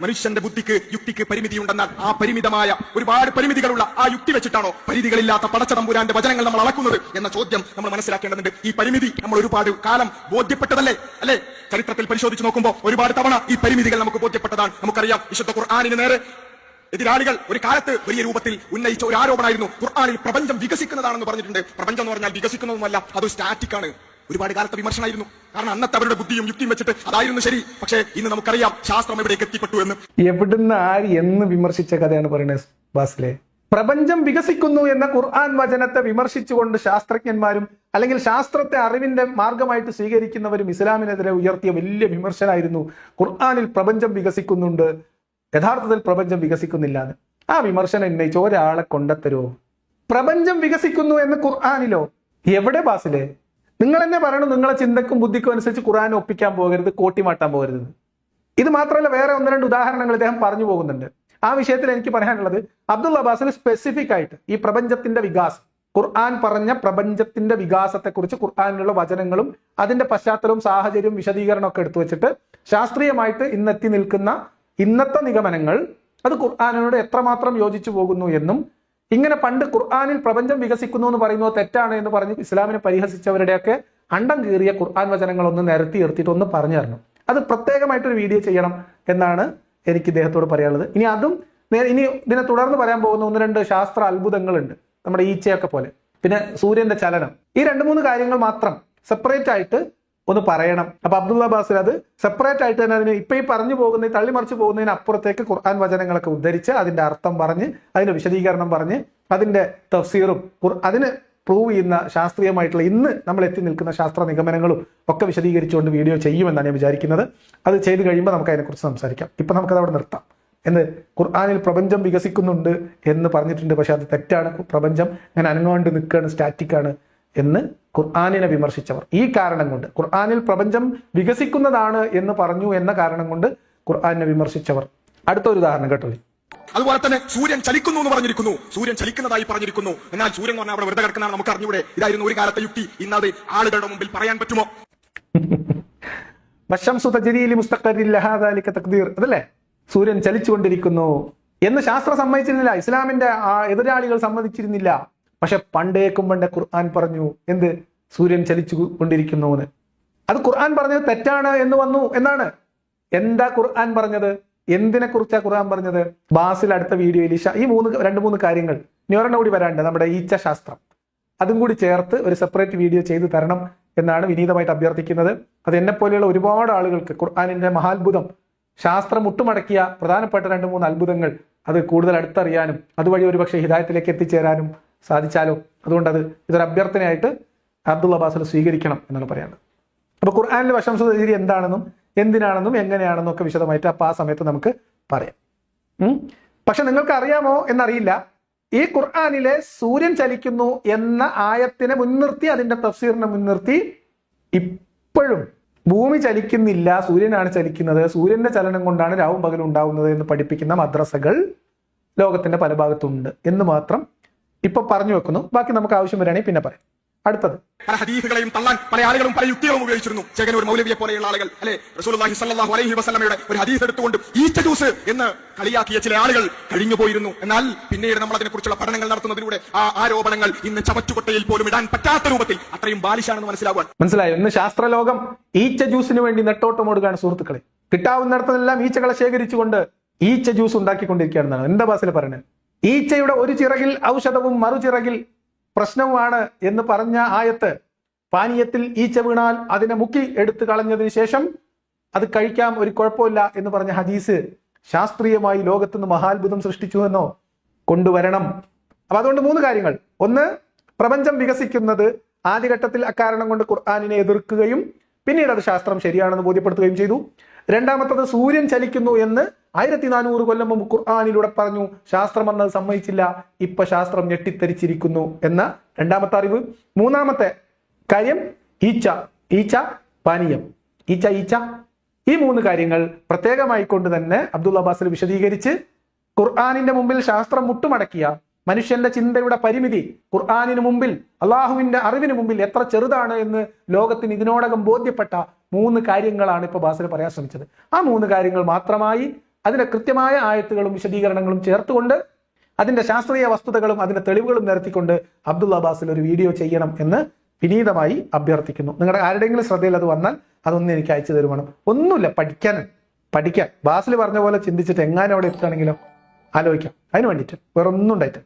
മനുഷ്യന്റെ ബുദ്ധിക്ക് യുക്തിക്ക് പരിമിതിയുണ്ടെന്നാൽ ആ പരിമിതമായ ഒരുപാട് പരിമിതികളുള്ള ആ യുക്തി വെച്ചിട്ടാണോ പരിധികളില്ലാത്ത പടച്ചതമ്പുരാന്റെ വചനങ്ങൾ നമ്മൾ അളക്കുന്നത് എന്ന ചോദ്യം നമ്മൾ മനസ്സിലാക്കേണ്ടതുണ്ട്. ഈ പരിമിതി നമ്മൾ ഒരുപാട് കാലം ബോധ്യപ്പെട്ടതല്ലേ? അല്ലെ? ചരിത്രത്തിൽ പരിശോധിച്ച് നോക്കുമ്പോൾ ഒരുപാട് തവണ ഈ പരിമിതികൾ നമുക്ക് ബോധ്യപ്പെട്ടതാണ്. നമുക്കറിയാം വിശുദ്ധ ഖുർആാനിന് നേരെ എതിരാളികൾ ഒരു കാലത്ത് വലിയ രൂപത്തിൽ ഉന്നയിച്ച ഒരു ആരോപണമായിരുന്നു. ഖുർആാനിൽ പ്രപഞ്ചം വികസിക്കുന്നതാണെന്ന് പറഞ്ഞിട്ടുണ്ട്. പ്രപഞ്ചം എന്ന് പറഞ്ഞാൽ വികസിക്കുന്നതുമല്ല അത് സ്റ്റാറ്റിക് ആണ്. ഒരുപാട് കാലത്തെ വിമർശനമായിരുന്നു കാരണം അന്നത്തെ അവരുടെ ബുദ്ധിയും യുക്തിയും വെച്ചിട്ട് അതായിരുന്നു ശരി. പക്ഷേ ഇന്ന് നമുക്കറിയാം ശാസ്ത്രം എവിടേക്ക് എത്തിപ്പെട്ടു എന്ന്. എവിടുന്ന് ആര് എന്ന് വിമർശിച്ച കഥയാണ് പറയുന്നത് ബാസിലെ. പ്രപഞ്ചം വികസിക്കുന്നു എന്ന ഖുർആൻ വചനത്തെ വിമർശിച്ചുകൊണ്ട് ശാസ്ത്രജ്ഞന്മാരും അല്ലെങ്കിൽ ശാസ്ത്രത്തെ അറിവിന്റെ മാർഗമായിട്ട് സ്വീകരിക്കുന്നവരും ഇസ്ലാമിനെതിരെ ഉയർത്തിയ വലിയ വിമർശനമായിരുന്നു ഖുർആാനിൽ പ്രപഞ്ചം വികസിക്കുന്നുണ്ട്. യഥാർത്ഥത്തിൽ പ്രപഞ്ചം വികസിക്കുന്നില്ല ആ വിമർശനം ഉന്നയിച്ച ഒരാളെ കൊണ്ടെത്തരുമോ പ്രപഞ്ചം വികസിക്കുന്നു എന്ന് ഖുർആാനിലോ? എവിടെ ബാസിലെ? നിങ്ങൾ തന്നെ പറയണം നിങ്ങളെ ചിന്തക്കും ബുദ്ധിക്കും അനുസരിച്ച് ഖുറാൻ ഒപ്പിക്കാൻ പോകരുത് കോട്ടിമാട്ടാൻ പോകരുത്. ഇത് മാത്രമല്ല വേറെ ഒന്ന് രണ്ട് ഉദാഹരണങ്ങൾ ഇദ്ദേഹം പറഞ്ഞു പോകുന്നുണ്ട്. ആ വിഷയത്തിൽ എനിക്ക് പറയാനുള്ളത് അബ്ദുൾ അബ്ബാസിന് സ്പെസിഫിക് ആയിട്ട് ഈ പ്രപഞ്ചത്തിന്റെ വികാസം ഖുർആൻ പറഞ്ഞ പ്രപഞ്ചത്തിന്റെ വികാസത്തെക്കുറിച്ച് ഖുർആാനിലുള്ള വചനങ്ങളും അതിന്റെ പശ്ചാത്തലവും സാഹചര്യവും വിശദീകരണവും ഒക്കെ എടുത്തു വെച്ചിട്ട് ശാസ്ത്രീയമായിട്ട് ഇന്നെത്തി നിൽക്കുന്ന ഇന്നത്തെ നിഗമനങ്ങൾ അത് ഖുർആാനിനോട് എത്രമാത്രം യോജിച്ചു പോകുന്നു എന്നും ഇങ്ങനെ പണ്ട് ഖുർആാനിൽ പ്രപഞ്ചം വികസിക്കുന്നു എന്ന് പറയുന്നത് തെറ്റാണ് എന്ന് പറഞ്ഞ് ഇസ്ലാമിനെ പരിഹസിച്ചവരുടെയൊക്കെ അണ്ടം കീറിയ ഖുർആൻ വചനങ്ങൾ ഒന്ന് നിരത്തി നിർത്തിയിട്ട് ഒന്ന് പറഞ്ഞു തരണം. അത് പ്രത്യേകമായിട്ടൊരു വീഡിയോ ചെയ്യണം എന്നാണ് എനിക്ക് ഇദ്ദേഹത്തോട് പറയാനുള്ളത്. ഇനി അതും ഇനി ഇതിനെ തുടർന്ന് പറയാൻ പോകുന്ന ഒന്ന് രണ്ട് ശാസ്ത്ര അത്ഭുതങ്ങളുണ്ട്. നമ്മുടെ ഈച്ചയൊക്കെ പോലെ. പിന്നെ സൂര്യന്റെ ചലനം. ഈ രണ്ട് മൂന്ന് കാര്യങ്ങൾ മാത്രം സെപ്പറേറ്റ് ആയിട്ട് ഒന്ന് പറയണം. അപ്പൊ അബ്ദുള്ള ബാസിൽ അത് സെപ്പറേറ്റ് ആയിട്ട് തന്നെ അതിന് ഇപ്പൊ ഈ പറഞ്ഞു പോകുന്ന തള്ളിമറിച്ച് പോകുന്നതിന് അപ്പുറത്തേക്ക് ഖുർആൻ വചനങ്ങളൊക്കെ ഉദ്ധരിച്ച് അതിന്റെ അർത്ഥം പറഞ്ഞ് അതിന്റെ വിശദീകരണം പറഞ്ഞ് അതിന്റെ തഫ്സീറും അതിന് പ്രൂവ് ചെയ്യുന്ന ശാസ്ത്രീയമായിട്ടുള്ള ഇന്ന് നമ്മൾ എത്തി നിൽക്കുന്ന ശാസ്ത്ര നിഗമനങ്ങളും ഒക്കെ വിശദീകരിച്ചുകൊണ്ട് വീഡിയോ ചെയ്യുമെന്നാണ് ഞാൻ വിചാരിക്കുന്നത്. അത് ചെയ്ത് കഴിയുമ്പോൾ നമുക്ക് അതിനെക്കുറിച്ച് സംസാരിക്കാം. ഇപ്പൊ നമുക്കത് അവിടെ നിർത്താം. എന്ന് ഖുർആാനിൽ പ്രപഞ്ചം വികസിക്കുന്നുണ്ട് എന്ന് പറഞ്ഞിട്ടുണ്ട്. പക്ഷെ അത് തെറ്റാണ്. പ്രപഞ്ചം ഞാൻ അനങ്ങാണ്ട് നിൽക്കുകയാണ് സ്റ്റാറ്റിക് ആണ്. എന്ന് ഖുർആാനിനെ വിമർശിച്ചവർ. ഈ കാരണം കൊണ്ട് ഖുർആാനിൽ പ്രപഞ്ചം വികസിക്കുന്നതാണ് എന്ന് പറഞ്ഞു എന്ന കാരണം കൊണ്ട് ഖുർആാനിനെ വിമർശിച്ചവർ. അടുത്ത ഒരു ഉദാഹരണം കേട്ടോ. അതുപോലെ തന്നെ സൂര്യൻ ചലിക്കുന്നു എന്ന് പറഞ്ഞിരിക്കുന്നു. സൂര്യൻ ചലിക്കുന്നതായി പറഞ്ഞിരിക്കുന്നു. എന്നാൽ സൂര്യൻ പറഞ്ഞാൽ അവിടെ വെറുതെ കിടക്കുന്നതാണ് നമുക്ക് അറിഞ്ഞൂടെ. ഇതായിരുന്നു ഒരു കാലത്തെ യുക്തി. ഇന്നത് ആളുകളുടെ മുമ്പിൽ പറയാൻ പറ്റുമോ? അതല്ലേ? സൂര്യൻ ചലിച്ചുകൊണ്ടിരിക്കുന്നു എന്ന് ശാസ്ത്രം സമ്മതിച്ചിരുന്നില്ല. ഇസ്ലാമിന്റെ ആ എതിരാളികൾ സമ്മതിച്ചിരുന്നില്ല. പക്ഷെ പണ്ടേക്കും പണ്ടേ ഖുർആൻ പറഞ്ഞു എന്ത്? സൂര്യൻ ചലിച്ചു കൊണ്ടിരിക്കുന്നു അത് ഖുർആൻ പറഞ്ഞത് തെറ്റാണ് എന്ന് വന്നു എന്നാണ്. എന്താ ഖുർആൻ പറഞ്ഞത്? എന്തിനെ കുറിച്ചാ ഖുർആൻ പറഞ്ഞത്? ബാസിൽ അടുത്ത വീഡിയോയിൽ ഈ മൂന്ന് രണ്ട് മൂന്ന് കാര്യങ്ങൾ. ഇനി ഒരെണ്ണം കൂടി വരാണ്ട് നമ്മുടെ ഈച്ച ശാസ്ത്രം അതും കൂടി ചേർത്ത് ഒരു സെപ്പറേറ്റ് വീഡിയോ ചെയ്തു തരണം എന്നാണ് വിനീതമായിട്ട് അഭ്യർത്ഥിക്കുന്നത്. അത് എന്നെ പോലെയുള്ള ഒരുപാട് ആളുകൾക്ക് ഖുർആാനിന്റെ മഹാത്ഭുതം ശാസ്ത്രം മുട്ടുമടക്കിയ പ്രധാനപ്പെട്ട രണ്ട് മൂന്ന് അത്ഭുതങ്ങൾ അത് കൂടുതൽ അടുത്തറിയാനും അതുവഴി ഒരുപക്ഷെ ഹിതായത്തിലേക്ക് എത്തിച്ചേരാനും സാധിച്ചാലോ? അതുകൊണ്ട് അത് ഇതൊരു അഭ്യർത്ഥനയായിട്ട് അബ്ദുള്ള അബ്ബാസിനെ സ്വീകരിക്കണം എന്നാണ് പറയുന്നത്. അപ്പൊ ഖുർആാനിലെ വശംസ എന്താണെന്നും എന്തിനാണെന്നും എങ്ങനെയാണെന്നും ഒക്കെ വിശദമായിട്ട് അപ്പൊ ആ സമയത്ത് നമുക്ക് പറയാം. പക്ഷെ നിങ്ങൾക്ക് അറിയാമോ എന്നറിയില്ല. ഈ ഖുർആാനിലെ സൂര്യൻ ചലിക്കുന്നു എന്ന ആയത്തിനെ മുൻനിർത്തി അതിന്റെ തഫ്സീറിനെ മുൻനിർത്തി ഇപ്പോഴും ഭൂമി ചലിക്കുന്നില്ല സൂര്യനാണ് ചലിക്കുന്നത്. സൂര്യന്റെ ചലനം കൊണ്ടാണ് രാവും പകലും ഉണ്ടാവുന്നത് എന്ന് പഠിപ്പിക്കുന്ന മദ്രസകൾ ലോകത്തിന്റെ പല ഭാഗത്തുണ്ട് എന്ന് മാത്രം ഇപ്പൊ പറഞ്ഞു വെക്കുന്നു. ബാക്കി നമുക്ക് ആവശ്യം വരികയാണെങ്കിൽ പിന്നെ പറയാം. അടുത്തത്. പല ഹദീഫുകളെയും തള്ളാൻ പല ആളുകളും പല യുക്തികളും ഉപയോഗിച്ചിരുന്നു. ചെകനൂർ മൗലവിയെ പോലെയുള്ള ആളുകൾ അല്ലെ? റസൂലുള്ളാഹി സല്ലല്ലാഹു അലൈഹി വസല്ലമയുടെ ഒരു ഹദീസ് എടുത്തുകൊണ്ട് ഈച്ച ജ്യൂസ് എന്ന് കളിയാക്കിയ ചില ആളുകൾ കഴിഞ്ഞു പോയിരുന്നു എന്നാൽ പിന്നീട് നമ്മൾ അതിനെക്കുറിച്ചുള്ള പഠനങ്ങൾ നടത്തുന്നതിലൂടെ ആ ആരോപണങ്ങൾ ഇന്ന് ചവറ്റുകൊട്ടയിൽ പോലും ഇടാൻ പറ്റാത്ത രൂപത്തിൽ അത്രയും ബാലിശാണെന്ന് മനസ്സിലാകുവാൻ മനസ്സിലായോ? ഇന്ന് ശാസ്ത്രലോകം ഈച്ച ജ്യൂസിന് വേണ്ടി നെട്ടോട്ടമോടുകയാണ് സുഹൃത്തുക്കളെ. കിട്ടാവുന്നിടത്തെല്ലാം ഈച്ചകളെ ശേഖരിച്ചുകൊണ്ട് ഈച്ച ജ്യൂസ് ഉണ്ടാക്കിക്കൊണ്ടിരിക്കുകയാണെന്നാണ്. എന്താ ബാസിൽ പറയുന്നത്? ഈച്ചയുടെ ഒരു ചിറകിൽ ഔഷധവും മറുചിറകിൽ പ്രശ്നവുമാണ് എന്ന് പറഞ്ഞ ആയത്ത് പാനീയത്തിൽ ഈച്ച വീണാൽ അതിനെ മുക്കി എടുത്തു കളഞ്ഞതിന് ശേഷം അത് കഴിക്കാം ഒരു കുഴപ്പമില്ല എന്ന് പറഞ്ഞ ഹദീസ് ശാസ്ത്രീയമായി ലോകത്തുനിന്ന് മഹാത്ഭുതം സൃഷ്ടിച്ചു എന്നോ കൊണ്ടുവരണം. അപ്പൊ അതുകൊണ്ട് മൂന്ന് കാര്യങ്ങൾ. ഒന്ന് പ്രപഞ്ചം വികസിക്കുന്നത് ആദ്യഘട്ടത്തിൽ അക്കാരണം കൊണ്ട് ഖുർആാനിനെ എതിർക്കുകയും പിന്നീട് അത് ശാസ്ത്രം ശരിയാണെന്ന് ബോധ്യപ്പെടുത്തുകയും ചെയ്തു. രണ്ടാമത്തത് സൂര്യൻ ചലിക്കുന്നു എന്ന് ആയിരത്തി നാനൂറ് കൊല്ലം മുമ്പ് ഖുർആാനിലൂടെ പറഞ്ഞു ശാസ്ത്രം എന്നത് സമ്മതിച്ചില്ല ഇപ്പൊ ശാസ്ത്രം ഞെട്ടിത്തരിച്ചിരിക്കുന്നു എന്ന രണ്ടാമത്തെ അറിവ്. മൂന്നാമത്തെ കാര്യം ഈച്ച ഈച്ച പാനീയം. ഈച്ച ഈച്ച. ഈ മൂന്ന് കാര്യങ്ങൾ പ്രത്യേകമായി കൊണ്ട് തന്നെ അബ്ദുള്ള അബ്ബാസിൽ വിശദീകരിച്ച് ഖുർആാനിന്റെ മുമ്പിൽ ശാസ്ത്രം മുട്ടുമടക്കിയ മനുഷ്യന്റെ ചിന്തയുടെ പരിമിതി ഖുർആാനിന് മുമ്പിൽ അള്ളാഹുവിന്റെ അറിവിന് മുമ്പിൽ എത്ര ചെറുതാണ് എന്ന് ലോകത്തിന് ഇതിനോടകം ബോധ്യപ്പെട്ട മൂന്ന് കാര്യങ്ങളാണ് ഇപ്പൊ ബാസിൽ പറയാൻ ശ്രമിച്ചത്. ആ മൂന്ന് കാര്യങ്ങൾ മാത്രമായി അതിന്റെ കൃത്യമായ ആയത്തുകളും വിശദീകരണങ്ങളും ചേർത്തുകൊണ്ട് അതിന്റെ ശാസ്ത്രീയ വസ്തുതകളും അതിന്റെ തെളിവുകളും നിരത്തിക്കൊണ്ട് അബ്ദുള്ള അബ്ബാസിൽ ഒരു വീഡിയോ ചെയ്യണം എന്ന് വിനീതമായി അഭ്യർത്ഥിക്കുന്നു. നിങ്ങളുടെ ആരുടെയെങ്കിലും ശ്രദ്ധയിൽ അത് വന്നാൽ അതൊന്നും എനിക്ക് അയച്ചു തരുവാണ്. ഒന്നുമില്ല പഠിക്കാൻ പഠിക്കാൻ. ബാസിൽ പറഞ്ഞ പോലെ ചിന്തിച്ചിട്ട് എങ്ങാനും അവിടെ എത്തുകയാണെങ്കിലോ ആലോചിക്കാം. അതിന് വേണ്ടിയിട്ട് വേറെ ഒന്നും ഉണ്ടായിട്ട്